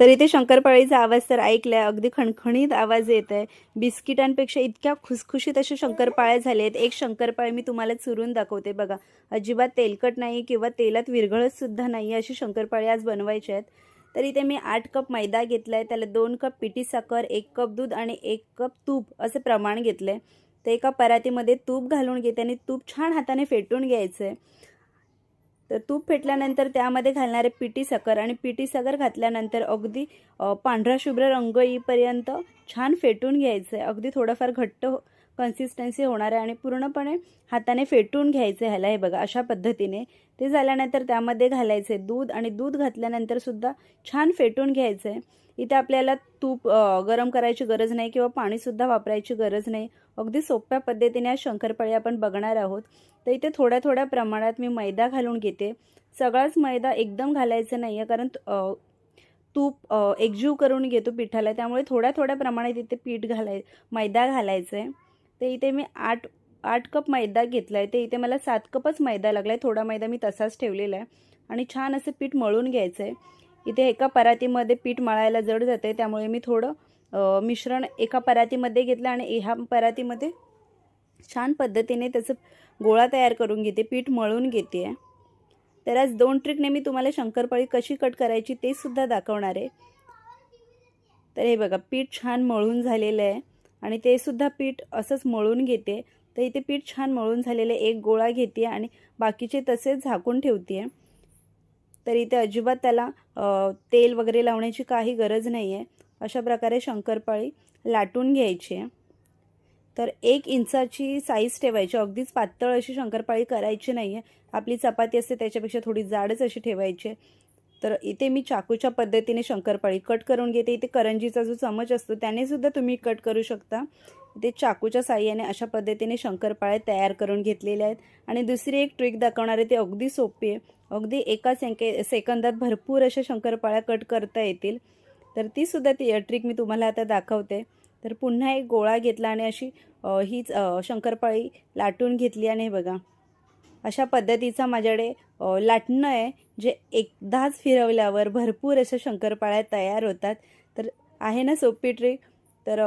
तर इथे शंकरपाळीचा आवाज तर ऐकलाय. अगदी खणखणीत आवाज येत आहे बिस्किटांपेक्षा इतक्या खुसखुशीत अशा शंकरपाळ्या झाल्या आहेत. एक शंकरपाळी मी तुम्हाला चुरून दाखवते बघा. अजिबात तेलकट नाही किंवा तेलात विरघळत सुद्धा नाही अशी शंकरपाळी आज बनवायच्या आहेत. तर इथे मी आठ कप मैदा घेतला आहे त्याला दोन कप पिठी साखर एक कप दूध आणि एक कप तूप असे प्रमाण घेतलं आहे तर एका परातीमध्ये तूप घालून घेते आणि तूप छान हाताने फेटून घ्यायचं आहे तर तूप फेटल्यानंतर त्यामध्ये घालणारे पिटी साखर आणि पिटी साखर घातल्यानंतर अगदी पांढरा शुभ्र रंग येईपर्यंत छान फेटून घ्यायचं आहे अगदी थोडंफार घट्ट हो- कन्सिस्टन्सी होणार आहे आणि पूर्णपणे हाताने फेटून घ्यायचं आहे ह्याला हे बघा अशा पद्धतीने. ते झाल्यानंतर त्यामध्ये घालायचे दूध आणि दूध घातल्यानंतरसुद्धा छान फेटून घ्यायचं. आहे इथे आपल्याला तूप गरम करायची गरज नाही किंवा पाणीसुद्धा वापरायची गरज नाही. अगदी सोप्या पद्धतीने आज शंकरपाळी आपण बघणार आहोत. तर इथे थोड्या थोड्या प्रमाणात मी मैदा घालून घेते. सगळाच मैदा एकदम घालायचं नाही आहे कारण तूप एकजीव करून घेतो पिठाला. त्यामुळे थोड्या थोड्या प्रमाणात इथे पीठ घालाय मैदा घालायचं आहे तर इथे मी आठ आठ कप मैदा घेतला आहे ते इथे मला सात कपच मैदा लागला आहे थोडा मैदा मी तसाच ठेवलेला आहे आणि छान असं पीठ मळून घ्यायचं आहे इथे एका परातीमध्ये पीठ मळायला जड जाते त्यामुळे मी थोडं मिश्रण एका परातीमध्ये घेतलं आणि ह्या परातीमध्ये छान पद्धतीने त्याचं गोळा तयार करून घेते. पीठ मळून घेते. आहे तर आज दोन ट्रिकने मी तुम्हाला शंकरपाळी कशी कट करायची ते सुद्धा दाखवणार आहे. तर हे बघा पीठ छान मळून झालेलं आहे. आणि ते सुद्धा पीठ असंच मळून घेते. तर इथे पीठ छान मळून झालेलं आहे एक गोळा घेते आणि बाकीचे तसेच झाकून ठेवते तर इथे अजिबात त्याला तेल वगैरे लावण्याची काही गरज नाही आहे अशा प्रकारे शंकरपाळी लाटून घ्यायची. आहे तर एक इंचाची साईज ठेवायची. अगदीच पातळ अशी शंकरपाळी करायची नाही आहे आपली चपाती असते त्याच्यापेक्षा थोडी जाडच अशी ठेवायची. आहे तर इथे मी चाकूच्या पद्धतीने शंकरपाळी कट करून घेते. इथे करंजीचा जो चमच असतो त्याने सुद्धा तुम्ही कट करू शकता. इथे चाकूच्या साह्याने अशा पद्धतीने शंकरपाळ्या तयार करून घेतलेल्या आहेत. आणि दुसरी एक ट्रिक दाखवणार आहे ती अगदी सोपी आहे. अगदी एका सेके सेकंदात भरपूर अशा शंकरपाळ्या कट करता येतील. तर तीसुद्धा ती ट्रिक मी तुम्हाला आता दाखवते. तर पुन्हा एक गोळा घेतला आणि अशी हीच शंकरपाळी लाटून घेतली आणि बघा. अशा पद्धतीचा माझ्याकडे लाटणं आहे जे एकदाच फिरवल्यावर भरपूर अशा शंकरपाळ्या तयार होतात. तर आहे ना सोपी ट्रिक तर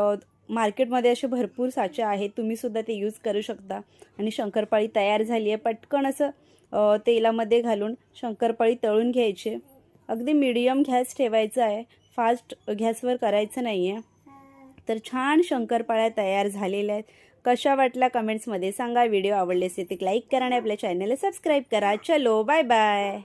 मार्केटमध्ये असे भरपूर साचे आहेत. तुम्हीसुद्धा ते यूज करू शकता. आणि शंकरपाळी तयार झाली आहे. पटकन असं तेलामध्ये घालून शंकरपाळी तळून घ्यायची. अगदी मिडियम गॅस ठेवायचा आहे. फास्ट गॅसवर करायचं नाही आहे तर छान शंकरपाळ्या तयार झालेल्या आहेत. कशा वाटल्या कमेंट्समध्ये सांगा. व्हिडिओ आवडले असेल तर लाईक करा आणि आपल्या चॅनलला सबस्क्राईब करा. चलो बाय बाय.